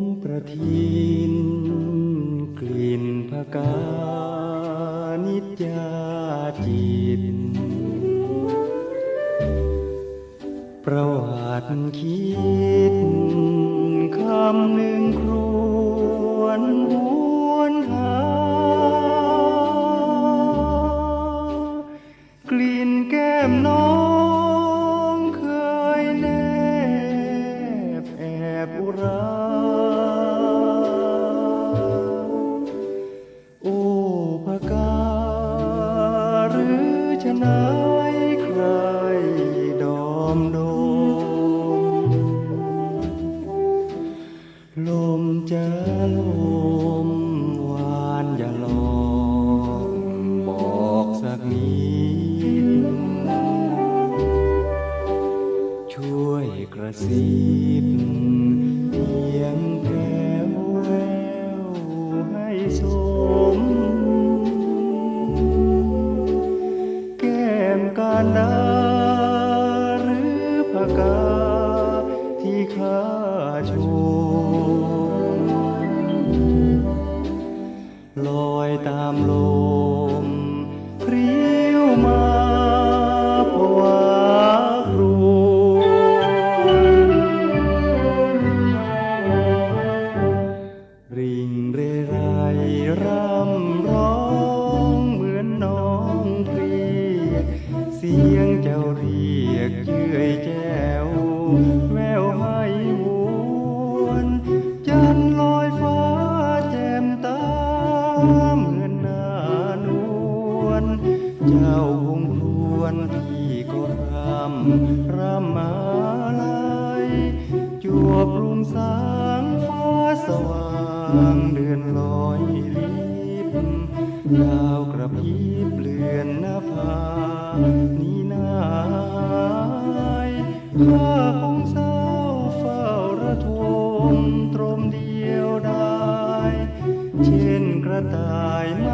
มประทินกลิ่นพกานิจาจิต ประวัติคิดคำหนึ่งครู จะลมหวานอย่าลองบอกสักนิดช่วยกระซิบ เรไรร่ำร้องเหมือนน้องพรีเสียงเจ้าเรียกเยื่อยแจ้วแววให้วนจันลอยฟ้าแจ่มตาเหมือนนานวลเจ้าคงครวนพี่ก็รำรำมาลายจวบรุมสางฟ้าสว่างางเดือนลอยลิบดาวกระพริบเลือนหน้าผานี่นายข้าคงเศร้าเฝ้าระทมตรมเดียวได้ เช่นกระต่ายม่